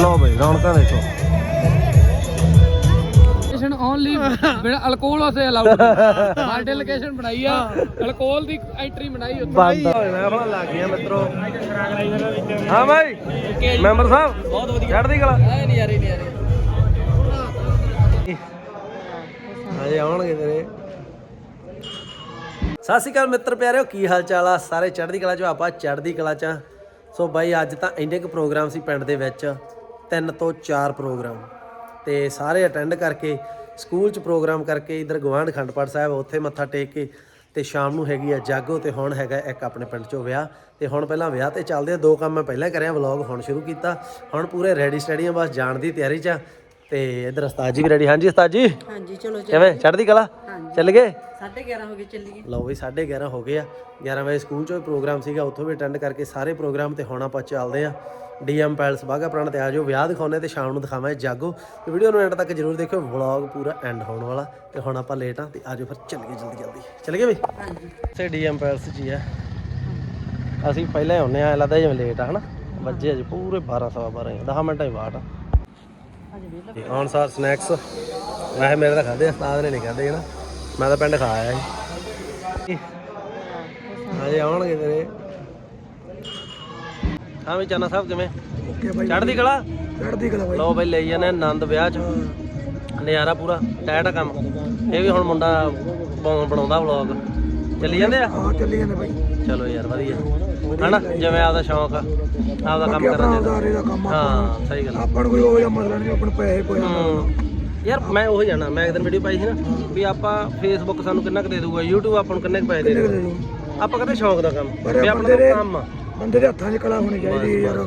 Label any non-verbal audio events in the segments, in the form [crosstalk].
ਲਓ ਬਈ ਰੌਣਕਾਂ ਦੇਖੋ। ਲੋਕੇਸ਼ਨ ਓਨਲੀ ਬਿਨਾ ਅਲਕੋਹਲ ਉਸੇ ਅਲਾਉਡ ਸਾਡੇ ਲੋਕੇਸ਼ਨ ਬਣਾਈ ਆ ਅਲਕੋਹਲ ਦੀ ਐਂਟਰੀ ਬਣਾਈ ਉੱਥੇ। ਬੰਦ ਮੈਂ ਆਪਣਾ ਲੱਗ ਗਿਆ ਮਿੱਤਰੋ। ਹਾਂ ਭਾਈ ਮੈਂਬਰ ਸਾਹਿਬ ਬਹੁਤ ਵਧੀਆ ਚੜ੍ਹਦੀ ਕਲਾ। ਐ ਨਹੀਂ ਯਾਰ ਨਹੀਂ ਯਾਰ ਹਜੇ ਆਉਣਗੇ ਤੇਰੇ। ਸਤਿ ਸ਼੍ਰੀ ਅਕਾਲ ਮਿੱਤਰ ਪਿਆਰਿਓ ਕੀ ਹਾਲ ਚਾਲ ਆ? ਸਾਰੇ ਚੜ੍ਹਦੀ ਕਲਾ ਚ ਆਪਾਂ ਚੜ੍ਹਦੀ ਕਲਾ ਚ। ਸੋ ਬਾਈ ਅੱਜ ਤਾਂ ਇੰਨੇ ਕੁ ਪ੍ਰੋਗਰਾਮ ਸੀ ਪਿੰਡ ਦੇ ਵਿੱਚ। ਤਿੰਨ ਤੋਂ ਚਾਰ ਪ੍ਰੋਗਰਾਮ ਤੇ ਸਾਰੇ ਅਟੈਂਡ ਕਰਕੇ, ਸਕੂਲ ਚ ਪ੍ਰੋਗਰਾਮ ਕਰਕੇ ਇਧਰ ਗਵਾਂਢ ਖੰਡਪੜ ਸਾਹਿਬ ਉੱਥੇ ਮੱਥਾ ਟੇਕ ਕੇ ਤੇ ਸ਼ਾਮ ਨੂੰ ਹੈਗੀ ਆ ਜਾਗੋ ਤੇ ਹੁਣ ਹੈਗਾ ਇੱਕ ਆਪਣੇ ਪਿੰਡ ਚੋਂ ਵਿਆਹ ਤੇ ਹੁਣ ਪਹਿਲਾਂ ਵਿਆਹ ਤੇ ਚੱਲਦੇ ਆ, ਦੋ ਕੰਮ ਮੈਂ ਪਹਿਲਾਂ ਕਰਿਆ, ਵਲੌਗ ਹੁਣ ਸ਼ੁਰੂ ਕੀਤਾ ਹੁਣ ਪੂਰੇ ਰੈਡੀ ਸਟੈਡੀ ਬਸ ਜਾਣ ਦੀ ਤਿਆਰੀ ਚ ਆ। ਤੇ ਇਧਰ ਉਸਤਾਦ ਜੀ ਵੀ ਰੈਡੀ ਹਾਂਜੀ ਉਸਤਾਦ ਜੀ? ਹਾਂਜੀ ਚਲੋ ਕਿਵੇਂ? ਚੜ੍ਹਦੀ ਕਲਾ? ਚੱਲ ਗਏ? 11:30 ਹੋ ਗਏ ਚੱਲੀਏ ਲਓ ਬਈ 11:30 ਹੋ ਗਏ ਆ। 11 ਵਜੇ ਸਕੂਲ ਚੋਂ ਵੀ ਪ੍ਰੋਗਰਾਮ ਸੀਗਾ ਉੱਥੋਂ ਵੀ ਅਟੈਂਡ ਕਰਕੇ ਸਾਰੇ ਪ੍ਰੋਗਰਾਮ ਤੇ ਹੁਣ ਆਪਾਂ ਚੱਲਦੇ ਆ। ਡੀਐਮ ਪੈਲਸ ਬਾਗਾ ਪ੍ਰਾਣ ਤੇ ਆ ਜਾਓ। ਵਿਆਹ ਦਿਖਾਉਣੇ ਤੇ ਸ਼ਾਮ ਨੂੰ ਦਿਖਾਵਾਂਗੇ ਜਾਗੋ। ਤੇ ਵੀਡੀਓ ਨੂੰ ਐਂਡ ਤੱਕ ਜਰੂਰ ਦੇਖਿਓ। ਵਲੌਗ ਪੂਰਾ ਐਂਡ ਹੋਣ ਵਾਲਾ। ਤੇ ਹੁਣ ਆਪਾਂ ਲੇਟ ਆ ਤੇ ਆਜੋ ਫਿਰ ਚੱਲੀਏ ਜਲਦੀ ਜਲਦੀ। ਚੱਲੀਏ ਬਈ? ਹਾਂਜੀ। ਤੇ ਡੀਐਮ ਪੈਲਸ 'ਚ ਹੀ ਆ। ਅਸੀਂ ਪਹਿਲਾਂ ਹੀ ਆਉਨੇ ਆ ਲੱਗਦਾ ਜਿਵੇਂ ਲੇਟ ਆ ਹਨਾ? ਵੱਜੇ ਅਜੇ ਪੂਰੇ 12 ਸਵਾ 12 10 ਮਿੰਟਾਂ ਹੀ ਬਾਅਦ ਆ। ਤੇ ਹੁਣ ਸਾਰ ਸਨੈਕਸ ਵੈਸੇ ਮੇਰੇ ਤਾਂ ਖਾਦੇ ਉਸਤਾਦ ਨੇ ਨਹੀਂ ਖਾਦੇ ਹਨਾ। ਮੈਂ ਤਾਂ ਪਿੰਡ ਖਾ ਆਇਆ ਸੀ। ਹਜੇ ਆਉਣਗੇ ਤੇਰੇ। ਹਾਂ ਵੀ ਚਾਨਾ ਸਾਹਿਬ ਕਿਵੇਂ? ਓਕੇ ਬਾਈ। ਚੜ੍ਹਦੀ ਕਲਾ? ਚੜ੍ਹਦੀ ਕਲਾ ਬਾਈ। ਲਓ ਬਾਈ ਲਈ ਜਾਂਦੇ ਆਨੰਦ ਵਿਆਹ ਚ। ਨਜ਼ਾਰਾ ਪੂਰਾ ਟਾਇਟ ਆ ਕੰਮ। ਇਹ ਵੀ ਹੁਣ ਮੁੰਡਾ ਬਣਾ- ਬਣਾਉਂਦਾ ਵਲੌਗ ਚੱਲੀ ਜਾਂਦੇ ਆ? ਹਾਂ ਚੱਲੀ ਜਾਂਦੇ ਬਾਈ। ਚਲੋ ਯਾਰ ਵਧੀਆ। ਹਨਾ? ਜਿਵੇਂ ਆਪਦਾ ਸ਼ੌਂਕ ਆ ਆਪਦਾ ਕੰਮ ਕਰਨ ਦੇ ਦਾਰੇ ਦਾ ਕੰਮ ਆ। ਹਾਂ ਸਹੀ ਗੱਲ ਆ। ਆਪਾਂ ਨੂੰ ਕੋਈ ਉਹ ਜਿਹਾ ਮਸਲਾ ਨਹੀਂ ਆਪਾਂ ਨੂੰ ਪੈਸੇ ਪੋਇਆ ਹਮ, ਯਾਰ ਮੈਂ ਉਹ ਜਾਣਾ ਮੈਂ ਇੱਕ ਦਿਨ ਵੀਡੀਓ ਪਾਈ ਸੀ ਨਾ ਵੀ ਆਪਾਂ ਫੇਸਬੁੱਕ ਸਾਨੂੰ ਕਿੰਨਾ ਕੁ ਦੇ ਦੂਗਾ YouTube ਆਪਾਂ ਨੂੰ ਕਿੰਨੇ ਕੁ ਪੈਸੇ ਦੇ ਦੂਗਾ ਆਪਾਂ ਕਹਿੰਦੇ ਸ਼ੌਂਕ ਦਾ ਕੰਮ ਵੀ ਆਪਣਾ ਬੰਦੇ ਦੇ- ਤਾਂ ਕੰਮ ਆ। ਬੰਦੇ ਦੇ ਹੱਥਾਂ 'ਚ ਕਲਾ ਹੋਣੀ ਚਾਹੀਦੀ ਹੈ ਯਾਰ।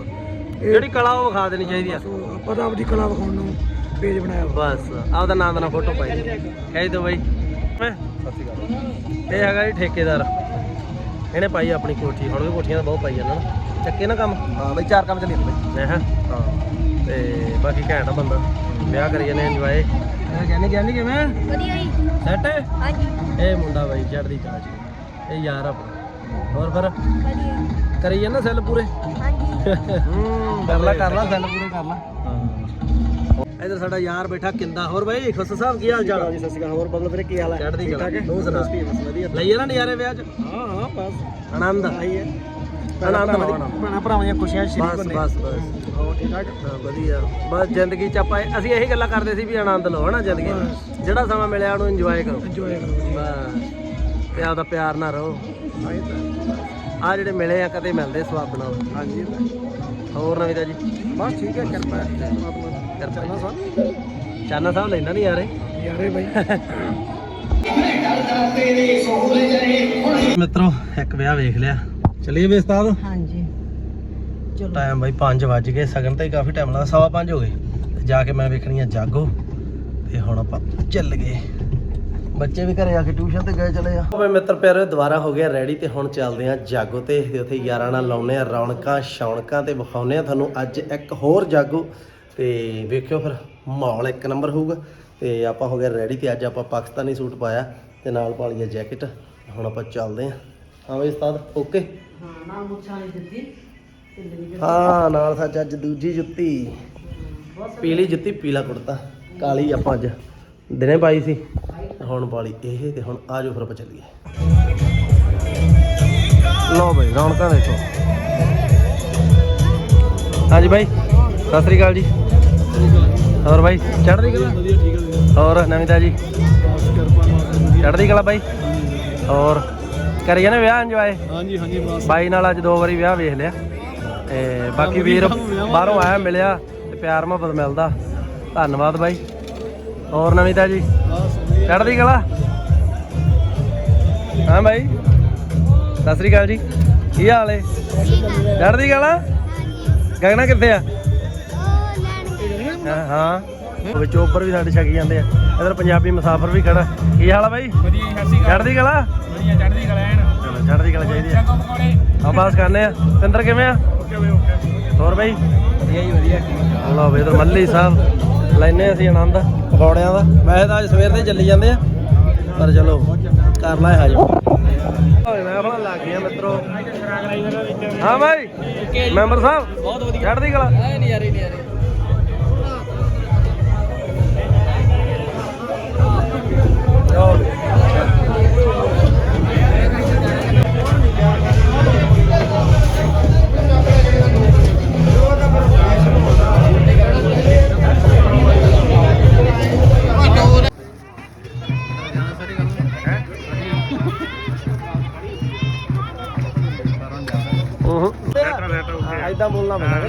ਜਿਹੜੀ ਕਲਾ ਉਹ ਵਿਖਾ ਦੇਣੀ ਚਾਹੀਦੀ ਆ। ਸੋ ਆਪਾਂ ਤਾਂ ਆਪਦੀ ਕਲਾ ਵਿਖਾਉਣ ਨੂੰ ਪੇਜ ਬਣਾਇਆ ਵਾ। ਬਸ ਆਪਦਾ ਨਾਮ ਦਾ ਨਾ ਫੋਟੋ ਪਾਈ। ਕਹਿ ਦਿਓ ਬਾਈ। ਮੈਂ ਸਤਿ ਸ਼੍ਰੀ ਅਕਾਲ ਇਹ ਹੈਗਾ ਜੀ ਠੇਕੇਦਾਰ। ਇਹਨੇ ਪਾਈ ਆਪਣੀ ਕੋਠੀ। ਹੁਣ ਵੀ ਕੋਠੀਆਂ ਬਹੁਤ ਪਾਈ ਜਾਂਦਾ ਨਾ। ਚੱਕੇ ਨਾ ਕੰਮ? ਹਾਂ ਬਈ ਚਾਰ ਕੰਮ ਚੱਲੀ ਜਾਂਦੇ ਮੈਂ ਹਾਂ ਤੇ ਬਾਕੀ ਘੈਂਟ ਆ ਬੰਦਾ। ਵਿਆਹ ਕਰੀ ਜਾਂਦੇ ਇੰਜੋਏ ਇਹ ਕਹਿੰਦੇ ਕਹਿੰਦੇ ਕਿਵੇਂ? ਵਧੀਆ ਜੀ। ਸੈਟ? ਹਾਂਜੀ। ਇਹ ਮੁੰਡਾ ਬਾਈ ਚੜ੍ਹਦੀ ਕਲਾ ਚ। ਇਹ ਯਾਰ ਆਪਣਾ। ਹੋਰ ਫਿਰ? ਵਧੀਆ। ਜੀ। ਕਰੀ ਜਾਂਦਾ ਸੈੱਲ ਪੂਰੇ? ਹਾਂਜੀ। ਹੂੰ ਕਰ ਲਾ ਕਰ ਲਾ ਸੈੱਲ ਪੂਰੇ ਕਰ ਲਾ। ਇਧਰ ਸਾਡਾ ਯਾਰ ਬੈਠਾ ਕਿੰਦਾ। ਹੋਰ ਬਾਈ ਖੁਸ਼ ਸਾਹਿਬ ਕੀ ਹਾਲ ਚਾਲ? ਜੀ ਸਤਿ ਸ਼੍ਰੀ ਅਕਾਲ। ਹੋਰ ਬਦਲ ਵੀਰੇ ਕੀ ਹਾਲ ਹੈ? ਚੜ੍ਹਦੀ ਕਲਾ। ਤੂੰ ਸੁਣਾ। ਵਧੀਆ ਲਈਏ ਨਾ ਨਜ਼ਾਰੇ ਵਿਆਹ ਚ? ਹਾਂ ਹਾਂ ਬਸ। ਆਨੰਦ। ਆਈ ਹੈ। ਆਨੰਦ ਭੈਣਾਂ ਭਰਾਵਾਂ ਦੀਆਂ ਖੁਸ਼ੀਆਂ ਸ਼੍ਰੀ ਬਸ ਬਸ ਬਸ। ਹੋ ਠੀਕ ਠਾਕ? ਹਾਂ, ਵਧੀਆ। ਬਸ ਜ਼ਿੰਦਗੀ ਚ ਆਪਾਂ ਅਸੀਂ ਇਹੀ ਗੱਲਾਂ ਕਰਦੇ ਸੀ ਵੀ ਆਨੰਦ ਲਓ ਹਨਾ ਜ਼ਿੰਦਗੀ। ਜਿਹੜਾ ਸਮਾਂ ਮਿਲਿਆ ਉਹਨੂੰ ਇੰਜੋਏ ਕਰੋ। ਇੰਜੋਏ ਕਰੋ। ਬਸ। ਤੇ ਆਪਦਾ ਪਿਆਰ ਨਾਲ ਰਹੋ। ਆ ਜਿਹੜੇ ਮਿਲੇ ਆ ਕਦੇ ਮਿਲਦੇ ਸਵਾਬ ਨਾਲ। ਹਾਂਜੀ ਹੋਰ ਨਵੀਂ ਦਾ ਜੀ ਬਸ ਠੀਕ ਹੈ ਕਿਰਪਾ ਹੈ। ਕਿਰਪਾ ਸਾਹਿਬ ਚਾਨਾ ਸਾਹਿਬ ਲੈਂਦਾ ਨਹੀਂ ਯਾਰੇ ਯਾਰੇ ਬਾਈ। ਮਿੱਤਰੋ ਇੱਕ ਵਿਆਹ ਵੇਖ ਲਿਆ। ਚਲਿਏ ਵੀ ਉਸਤਾਦ? ਹਾਂਜੀ। ਚਲੋ। ਟਾਈਮ ਬਾਈ 5 ਵੱਜ ਗਏ ਸਗਨ ਤੇ ਹੀ ਕਾਫੀ ਟਾਈਮ ਲੱਗਾ ਸਵਾ 5 ਹੋ ਗਏ। ਤੇ ਜਾ ਕੇ ਮੈਂ ਵੇਖਣੀ ਆ ਜਾਗੋ ਤੇ ਹੁਣ ਆਪਾਂ ਚੱਲ ਗਏ ਬੱਚੇ ਵੀ ਘਰੇ ਆ ਕੇ ਟਿਊਸ਼ਨ ਤੇ ਗਏ ਚਲੇ ਆ। ਓਏ ਮਿੱਤਰ ਪਿਆਰੇ ਦੁਬਾਰਾ ਹੋ ਗਿਆ ਰੈਡੀ ਤੇ ਹੁਣ ਚੱਲਦੇ ਆ ਜਾਗੋ ਤੇ। ਤੇ ਉੱਥੇ ਯਾਰਾਂ ਨਾਲ ਲਾਉਨੇ ਆ ਰੌਣਕਾਂ ਸ਼ੌਣਕਾਂ ਤੇ ਵਿਖਾਉਨੇ ਆ ਤੁਹਾਨੂੰ ਅੱਜ ਇੱਕ ਹੋਰ ਜਾਗੋ। ਤੇ ਵੇਖਿਓ ਫਿਰ ਮਾਹੌਲ ਇੱਕ ਨੰਬਰ ਹੋਊਗਾ। ਤੇ ਆਪਾਂ ਹੋ ਗਏ ਰੈਡੀ ਤੇ ਅੱਜ ਆਪਾਂ ਪਾਕਿਸਤਾਨੀ ਸੂਟ ਪਾਇਆ ਤੇ ਨਾਲ ਪਾ ਲਈ ਜੈਕਟ ਹੁਣ ਆਪਾਂ ਚੱਲਦੇ ਆ ਹਾਂ ਬਈ ਉਸਤਾਦ ਓਕੇ ਹਾਂ ਨਾ ਮੁੱਛਾਂ ਹਾਂ ਨਾਲ ਸੱਚ ਅੱਜ ਦੂਜੀ ਜੁੱਤੀ। ਪੀਲੀ ਜੁੱਤੀ ਪੀਲਾ ਕੁੜਤਾ। ਕਾਲੀ ਆਪਾਂ ਅੱਜ ਦਿਨੇ ਪਾਈ ਸੀ। ਹੁਣ ਪਾਲੀ ਇਹ ਤੇ ਹੁਣ ਆਜੋ ਫਿਰ ਆਪਾਂ ਚੱਲੀਏ। ਲਓ ਬਈ ਰੌਣਕਾਂ ਦੇਖੋ। ਹਾਂਜੀ ਬਾਈ। ਸਤਿ ਸ੍ਰੀ ਅਕਾਲ ਜੀ। ਹੋਰ ਬਾਈ ਚੜ੍ਹਦੀ ਕਲਾ? ਵਧੀਆ ਠੀਕ ਹੈ ਹੋਰ ਨਵੀਤਾ ਜੀ? ਬਸ ਕਿਰਪਾ ਨਾਲ ਚੜ੍ਹਦੀ ਕਲਾ ਬਾਈ? ਹੋਰ ਕਰੀਏ ਨਾ ਵਿਆਹ ਇੰਜੋਏ ਹਾਂਜੀ ਹਾਂਜੀ ਬਸ। ਬਾਈ ਨਾਲ ਅੱਜ ਦੋ ਵਾਰੀ ਵਿਆਹ ਵੇਖ ਲਿਆ। ਤੇ ਬਾਕੀ ਵੀਰ ਬਾਹਰੋਂ ਆਇਆ ਮਿਲਿਆ ਤੇ ਪਿਆਰ ਮੁਹੱਬਤ ਮਿਲਦਾ। ਧੰਨਵਾਦ ਬਾਈ। ਹੋਰ ਨਵੀਤਾ ਜੀ? ਚੜ੍ਹਦੀ ਕਲਾ? ਹਾਂ ਬਾਈ। ਸਤਿ ਸ੍ਰੀ ਅਕਾਲ ਜੀ। ਕੀ ਹਾਲ ਏ? ਚੜ੍ਹਦੀ ਕਲਾ? ਗਗਨਾ ਕਿੱਥੇ ਆ? ਹਾਂ ਹਾਂ। ਵਿੱਚ ਉੱਪਰ ਵੀ ਸਾਡੇ ਛਕੀ ਜਾਂਦੇ ਆ। ਇਧਰ ਪੰਜਾਬੀ ਮੁਸਾਫਰ ਵੀ ਖੜਾ। ਕੀ ਹਾਲ ਆ ਬਾਈ? ਵਧੀਆ ਚੜ੍ਹਦੀ ਕਲਾ? ਵਧੀਆ ਚੜ੍ਹਦੀ ਕਲਾ ਐਨ। ਚਲੋ ਚੜ੍ਹਦੀ ਕਲਾ ਚਾਹੀਦੀ ਆ। ਆ ਬਸ ਕਰਨੇ ਆ। ਪਿੰਦਰ ਕਿਵੇਂ ਆ? ਓਕੇ ਬਈ ਓਕੇ। ਹੋਰ ਬਾਈ? ਵਧੀਆ ਜੀ ਵਧੀਆ। ਲਓ ਵੀ ਇਧਰ ਮੱਲੀ ਸਾਹਿਬ। ਲੈਨੇ ਅਸੀਂ ਆਨੰਦ। ਪਕੌੜਿਆਂ ਦਾ। ਵੈਸੇ ਤਾਂ ਅੱਜ ਸਵੇਰ ਦੇ ਚੱਲੀ ਜਾਂਦੇ ਆ। ਪਰ ਚਲੋ ਕਰ ਲੈ ਹਾਜਮ ਓਏ ਮੈਂ ਆਪਣਾ ਲੱਗ ਗਿਆ ਮਿੱਤਰੋ। ਹਾਂ ਬਾਈ। ਮੈਂਬਰ ਸਾਹਿਬ ਬਹੁਤ ਵਧੀਆ। ਚੜ੍ਹਦੀ ਕਲਾ। ਐ ਨਹੀਂ ਯਾਰ ਐਦਾਂ ਬੋਲਣਾ ਪੈਂਦਾ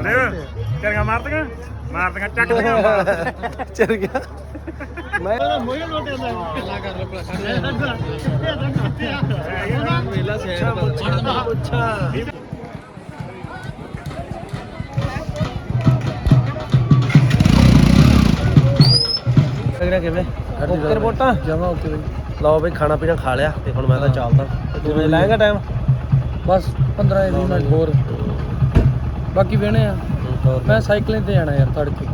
ਨਹੀਂ ਚਰਗਾ ਮਾਰਤੀਆਂ। ਮਾਰਤੀਆਂ ਚੱਕ [laughs] ਦੀਆਂ ਚਲ ਗਿਆ ਮੈਂ ਕਿਵੇਂ ਕਿਵੇਂ? ਓਕੇ ਰਿਪੋਰਟਾਂ। ਜਮਾ ਓਕੇ ਬਈ। ਲਓ ਬਈ ਖਾਣਾ ਪੀਣਾ ਖਾ ਲਿਆ ਤੇ ਹੁਣ ਮੈਂ ਤਾਂ ਚੱਲਦਾ। ਤੇ ਤੂੰ ਲਾਏਗਾ ਟਾਈਮ ਬਸ 15 20 ਮਿੰਟ ਹੋਰ। ਬਾਕੀ ਵੇਣੇ ਆ। ਮੈਂ ਸਾਈਕਲਿੰਗ ਤੇ ਜਾਣਾ ਯਾਰ ਤੜਕੇ।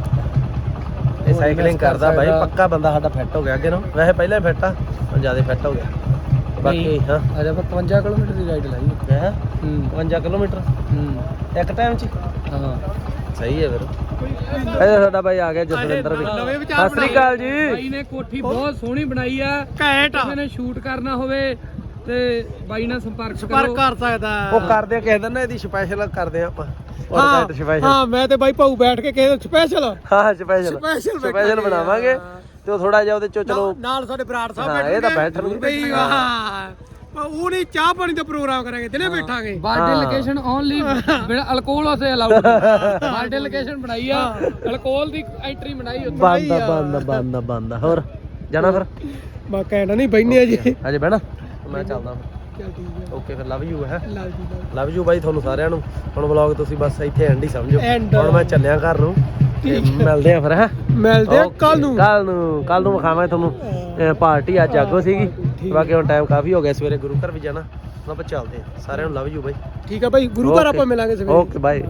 ਇਹ ਸਾਈਕਲਿੰਗ ਕਰਦਾ ਬਾਈ ਪੱਕਾ ਬੰਦਾ ਸਾਡਾ ਫਿੱਟ ਹੋ ਗਿਆ ਅੱਗੇ ਨੂੰ ਵੈਸੇ ਪਹਿਲਾਂ ਹੀ ਫਿੱਟ ਆ ਹੁਣ ਜ਼ਿਆਦਾ ਫਿੱਟ ਹੋ ਗਿਆ। ਬਾਕੀ ਹਾਂ। ਅਜੇ ਆਪਾਂ 55 ਕਿਲੋਮੀਟਰ ਦੀ ਰਾਈਡ ਲਾਈ ਹੈ? ਹੂੰ। 52 ਕਿਲੋਮੀਟਰ? ਹੂੰ। ਇੱਕ ਟਾਈਮ 'ਚ ਹਾਂ? ਸਹੀ ਹੈ ਫਿਰ। ਇਹ ਸਾਡਾ ਬਾਈ ਆ ਗਿਆ ਜਸਵਿੰਦਰ ਵੀ। ਸਤਿ ਸ੍ਰੀ ਅਕਾਲ ਜੀ। ਬਾਈ ਨੇ ਕੋਠੀ ਬਹੁਤ ਸੋਹਣੀ ਬਣਾਈ ਆ। ਘੈਂਟ ਕਿਸੇ ਨੇ ਸ਼ੂਟ ਕਰਨਾ ਹੋਵੇ ਤੇ ਬਾਈ ਨਾਲ ਸੰਪਰਕ ਕਰੋ। ਸਕਦਾ। ਉਹ ਕਰਦੇ ਆ ਕਿਸੇ ਦਿਨ ਨਾ ਇਹਦੀ ਸਪੈਸ਼ਲ ਕਰਦੇ ਆ ਆਪਾਂ। ਸਪੈਸ਼ਲ ਹਾਂ ਮੈਂ ਤੇ ਬਾਈ ਭਾਊ ਬੈਠ ਕੇ ਕਿਸੇ ਸਪੈਸ਼ਲ ਹਾਂ ਸਪੈਸ਼ਲ Special ਸਪੈਸ਼ਲ ਬਣਾਵਾਂਗੇ ਤੇ ਉਹ ਥੋੜਾ ਜਿਹਾ ਉਹਦੇ ਚੋਂ ਚਲੋ ਨਾਲ ਸਾਡੇ ਬਰਾੜ ਹਾਂ ਇਹ ਤਾਂ ਬੈਠਣਗੇ ਬਈ ਵਾਹ ਉਹ ਨਹੀਂ ਚਾਹ ਪਾਣੀ ਦਾ ਪ੍ਰੋਗਰਾਮ ਕਰਾਂਗੇ ਦਿਨੇ ਬੈਠਾਂਗੇ। ਬਰਥਡੇ। ਲੋਕੇਸ਼ਨ ਓਨਲੀ ਬਿਨਾ ਅਲਕੋਹਲ ਉਸੇ ਅਲਾਉਡ ਬਰਥਡੇ ਲੋਕੇਸ਼ਨ ਬਣਾਈ ਆ ਅਲਕੋਹਲ ਦੀ ਐਂਟਰੀ ਬਣਾਈ ਉੱਥੇ। ਬੰਦ ਆ, ਬੰਦ ਆ, ਬੰਦ ਆ, ਬੰਦ ਆ। ਹੋਰ ਜਾਣਾ ਫਿਰ? ਮੈਂ ਕਹਿਣਾ ਨਹੀਂ ਬੈਠਨੇ ਅਜੇ ਅਜੇ ਬਹਿਣਾ? ਮੈਂ ਚੱਲਦਾ ਚੱਲ ਠੀਕ ਓਕੇ ਫਿਰ ਲਵ ਯੂ ਹੈ। ਜੀ ਲਵ ਯੂ ਬਾਈ ਤੁਹਾਨੂੰ ਸਾਰਿਆਂ ਨੂੰ। ਹੁਣ ਵਲੌਗ ਤੁਸੀਂ ਬਸ ਇੱਥੇ ਐਂਡ ਹੀ ਸਮਝੋ। End. ਹੁਣ ਮੈਂ ਚੱਲਿਆ ਘਰ ਨੂੰ। ਤੇ ਮਿਲਦੇ ਆ ਫਿਰ ਹੈ? ਮਿਲਦੇ ਆ ਕੱਲ ਨੂੰ। ਕੱਲ ਨੂੰ ਕੱਲ ਨੂੰ ਵਿਖਾਵਾਂ ਤੁਹਾਨੂੰ। ਅਹ ਪਾਰਟੀ ਅੱਜ ਜਾਗੋ ਸੀਗੀ। ਬਾਕੀ ਹੁਣ ਟਾਈਮ ਕਾਫੀ ਹੋ ਗਿਆ ਸਵੇਰੇ ਗੁਰੂ ਘਰ ਵੀ ਜਾਣਾ। ਹੁਣ ਆਪਾਂ ਚੱਲਦੇ ਆ ਸਾਰਿਆਂ ਨੂੰ ਲਵ ਯੂ ਬਾਈ। ਠੀਕ ਆ ਬਾਈ ਗੁਰੂ ਘਰ ਆਪਾਂ ਮਿਲਾਂਗੇ ਸਵੇਰੇ। Okay bye